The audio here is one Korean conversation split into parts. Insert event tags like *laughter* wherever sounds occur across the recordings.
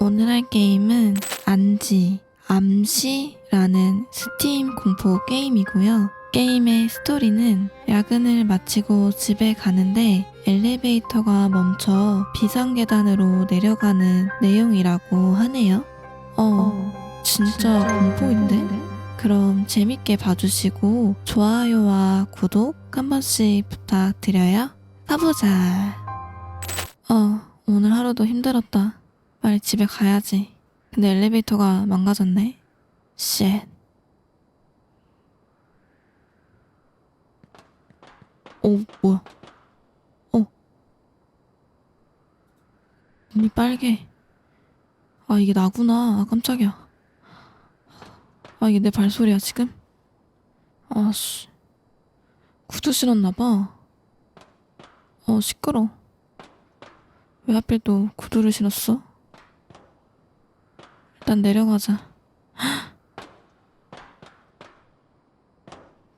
오늘 할 게임은 안지, 암시라는 스팀 공포 게임이고요. 게임의 스토리는 야근을 마치고 집에 가는데 엘리베이터가 멈춰 비상계단으로 내려가는 내용이라고 하네요. 어, 진짜 공포인데? 그럼 재밌게 봐주시고 좋아요와 구독 한 번씩 부탁드려요. 가보자. 어, 오늘 하루도 힘들었다. 빨리 집에 가야지. 근데 엘리베이터가 망가졌네. 쉣. 오, 뭐야. 어. 눈이 빨개. 아, 이게 나구나. 아, 깜짝이야. 아, 이게 내 발소리야, 지금? 아씨. 구두 신었나봐. 어, 시끄러. 왜 하필 또 구두를 신었어? 일단 내려가자.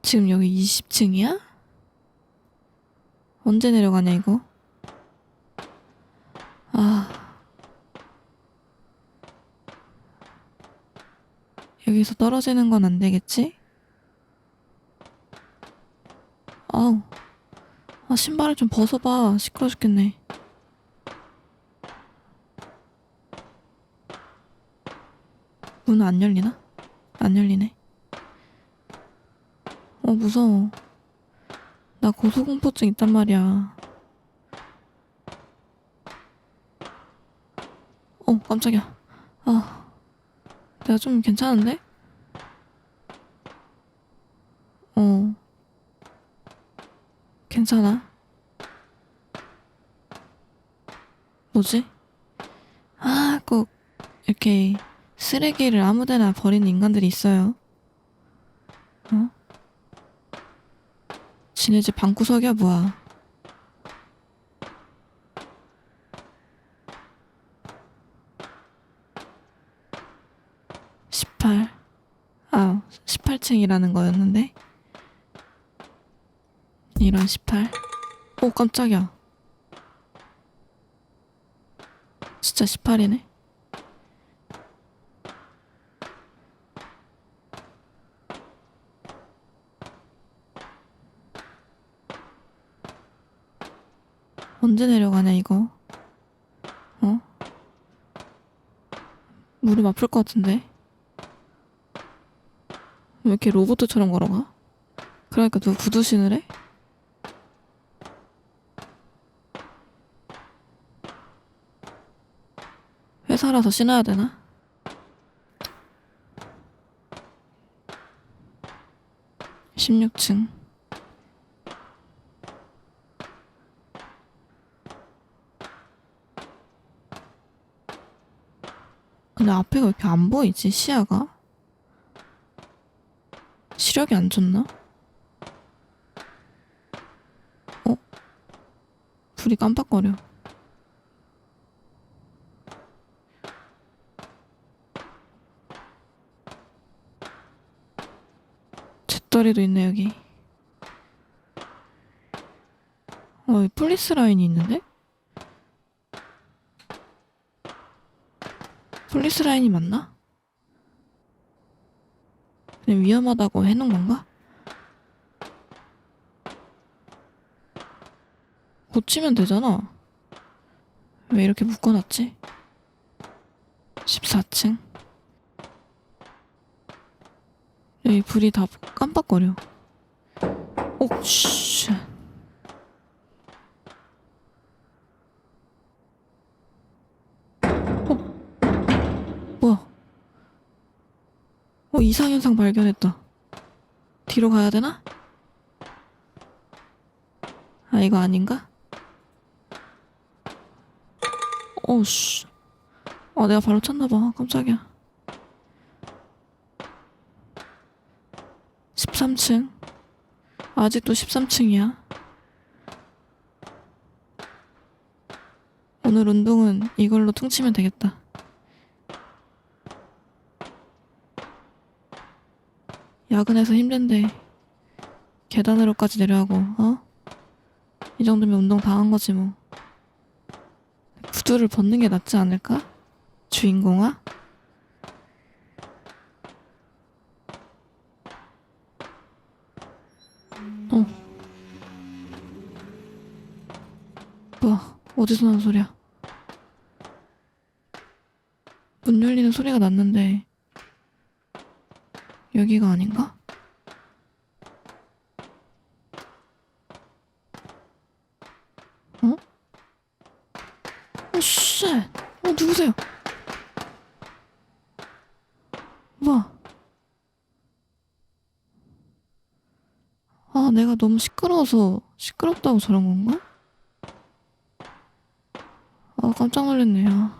지금 여기 20층이야? 언제 내려가냐, 이거? 아. 여기서 떨어지는 건 안 되겠지? 아우. 아, 신발을 좀 벗어봐. 시끄러 죽겠네. 문 안 열리나? 안 열리네. 어, 무서워. 나 고소공포증 있단 말이야. 어, 깜짝이야. 아, 내가 좀 괜찮은데? 어, 괜찮아. 뭐지? 아, 꼭 이렇게 쓰레기를 아무데나 버리는 인간들이 있어요. 어? 지네 집 방구석이야 뭐야? 십팔. 아, 18층이라는 거였는데. 이런 18. 오, 깜짝이야. 진짜 18이네. 언제 내려가냐 이거? 어? 무릎 아플 것 같은데? 왜 이렇게 로봇처럼 걸어가? 그러니까 누가 구두 신으래? 회사라서 신어야 되나? 십육 층 근데 앞에가 왜 이렇게 안 보이지 시야가? 시력이 안 좋나? 어? 불이 깜빡거려. 잿더리도 있네 여기. 어, 여기 폴리스 라인이 있는데? 폴리스 라인이 맞나? 그냥 위험하다고 해놓은 건가? 고치면 되잖아. 왜 이렇게 묶어놨지? 14층. 여기 불이 다 깜빡거려. 오, 씨. 어? 뭐야? 어, 이상현상 발견했다. 뒤로 가야 되나? 아, 이거 아닌가? 어, 씨. 아, 내가 발로 찼나봐. 깜짝이야. 13층. 아직도 13층이야. 오늘 운동은 이걸로 퉁치면 되겠다. 야근해서 힘든데 계단으로까지 내려가고 어? 이 정도면 운동 다 한 거지 뭐 구두를 벗는 게 낫지 않을까? 주인공아? 어. 뭐야, 어디서 나는 소리야? 문 열리는 소리가 났는데, 여기가 아닌가? 어? 어, 쉣! 어, 누구세요? 뭐야? 아, 내가 너무 시끄러워서 시끄럽다고 저런 건가? 아, 깜짝 놀랐네, 요.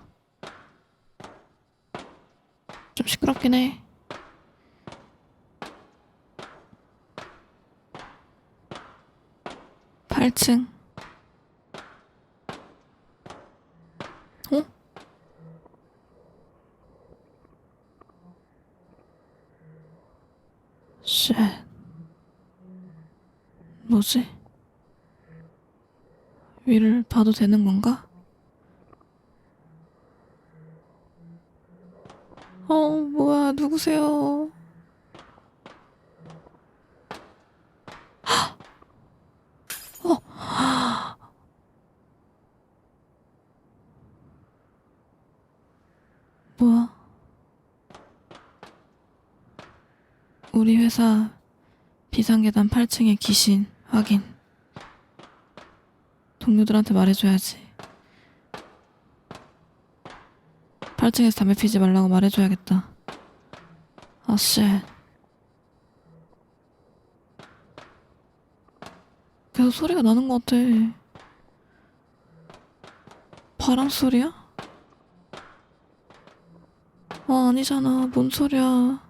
좀 시끄럽긴 해. 팔층 어? 쉣. 뭐지? 위를 봐도 되는 건가? 어, 뭐야, 누구세요? 어, 뭐야? 우리 회사 비상계단 8층에 귀신 확인. 동료들한테 말해줘야지. 8층에서 담배 피지 말라고 말해줘야겠다. 아, 씨. 계속 소리가 나는 것 같아. 바람 소리야? 아, 아니잖아. 뭔 소리야.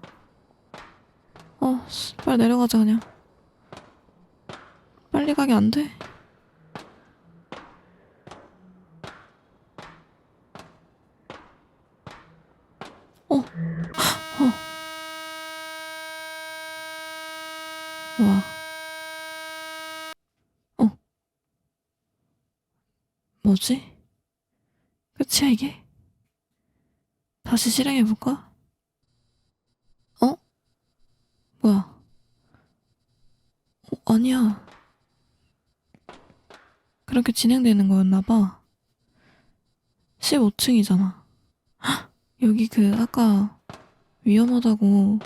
어, 씨, 빨리 내려가자, 그냥. 빨리 가게 안 돼? 어, 어. 와. 어. 뭐지? 끝이야, 이게? 다시 실행해볼까? 어? 뭐야? 어, 아니야. 그렇게 진행되는 거였나봐. 15층이잖아. 여기 그, 아까 위험하다고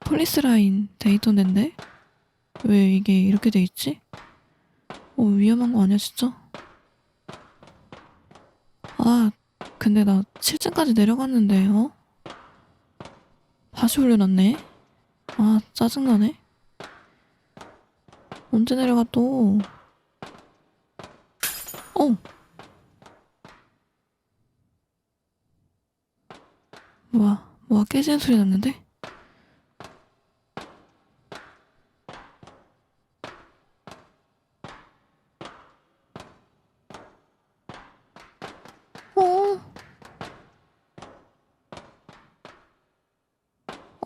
폴리스 라인 돼 있던데? 왜 이게 이렇게 돼 있지? 어, 위험한 거 아니야, 진짜? 아, 근데 나 7층까지 내려갔는데, 어? 다시 올려놨네? 아, 짜증나네? 언제 내려가 또? 어! 뭐야, 뭐가 깨지는 소리 났는데?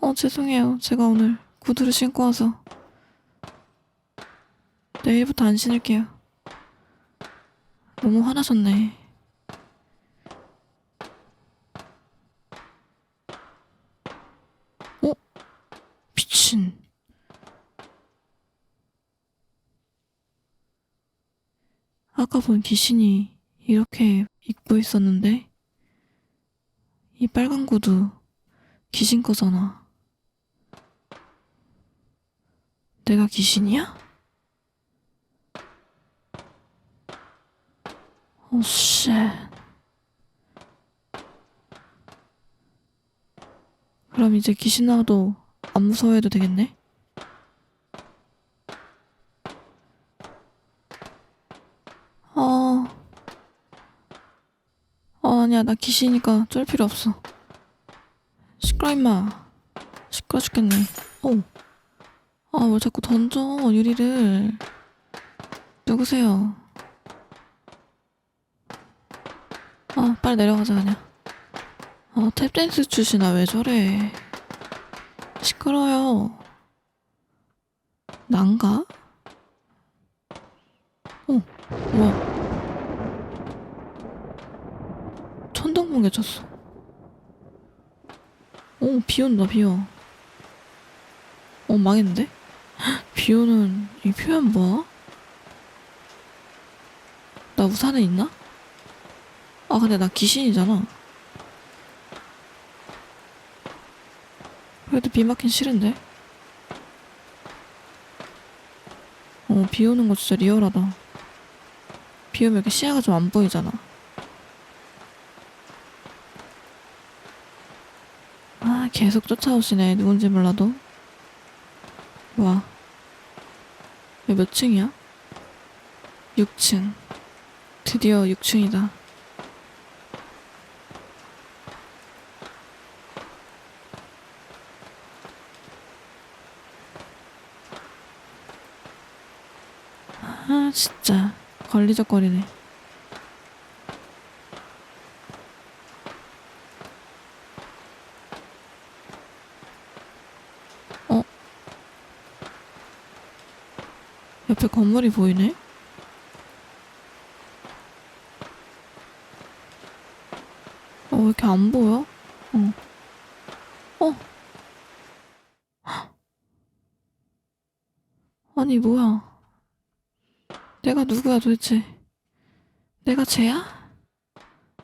어? 어, 죄송해요. 제가 오늘 구두를 신고 와서. 내일부터 안 신을게요. 너무 화나셨네. 어? 미친. 아까 본 귀신이 이렇게 입고 있었는데? 이 빨간 구두 귀신 거잖아. 내가 귀신이야? 오, 쉣. 그럼 이제 귀신 나와도 안 무서워해도 되겠네? 어... 어, 아니야. 나 귀신이니까 쫄 필요 없어. 시끄러, 임마. 시끄러 죽겠네. 어. 아, 왜 자꾸 던져, 유리를. 누구세요? 아, 빨리 내려가자, 그냥. 아, 탭댄스 출신아, 왜 저래. 시끄러요. 난가? 어, 뭐야. 천둥번개 쳤어. 오, 비 온다, 비 와. 어, 망했는데? 비 오는 이 표현 뭐야? 나 우산은 있나? 아, 근데 나 귀신이잖아. 그래도 비 맞긴 싫은데? 어, 비 오는 거 진짜 리얼하다. 비 오면 이렇게 시야가 좀 안 보이잖아. 아, 계속 쫓아오시네. 누군지 몰라도. 와. 여기 몇 층이야? 6층. 드디어 6층이다. 아, 진짜. 걸리적거리네. 옆에 건물이 보이네? 어, 왜 이렇게 안 보여? 어. 어? *gasps* 아니, 뭐야. 내가 누구야 도대체? 내가 쟤야?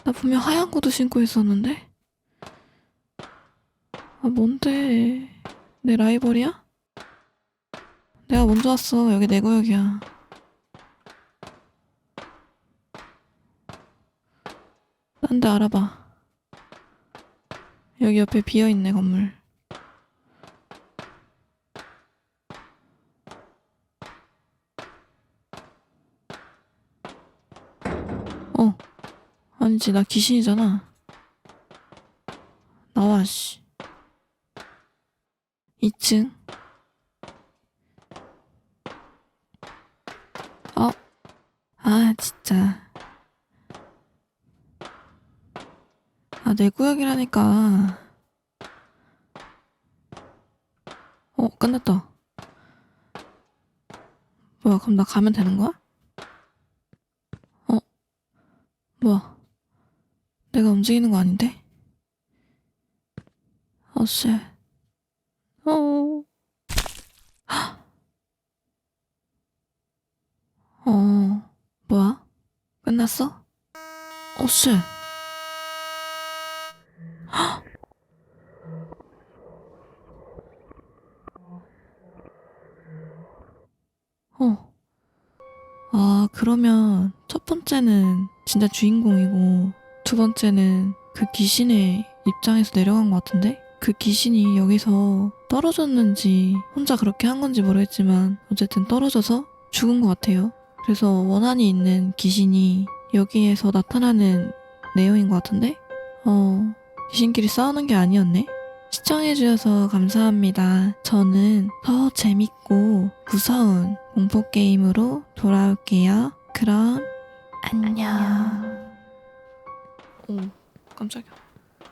나 분명 하얀 구두 신고 있었는데? 아, 뭔데? 내 라이벌이야? 내가 먼저 왔어. 여기 내 구역이야. 딴 데 알아봐. 여기 옆에 비어있네, 건물. 어. 아니지, 나 귀신이잖아. 나와, 씨. 2층. 어. 아, 진짜. 아, 내 구역이라니까. 어, 끝났다. 뭐야, 그럼 나 가면 되는 거야? 어? 뭐야? 내가 움직이는 거 아닌데? 어, 씨. 어. *gasps* 어, 뭐야? 끝났어? 어, 씨. 어. 아, 그러면 첫 번째는 진짜 주인공이고 두 번째는 그 귀신의 입장에서 내려간 것 같은데? 그 귀신이 여기서 떨어졌는지 혼자 그렇게 한 건지 모르겠지만 어쨌든 떨어져서 죽은 것 같아요. 그래서 원한이 있는 귀신이 여기에서 나타나는 내용인 것 같은데? 어, 귀신끼리 싸우는 게 아니었네? 시청해주셔서 감사합니다. 저는 더 재밌고 무서운 공포게임으로 돌아올게요. 그럼, 안녕. 오, 깜짝이야.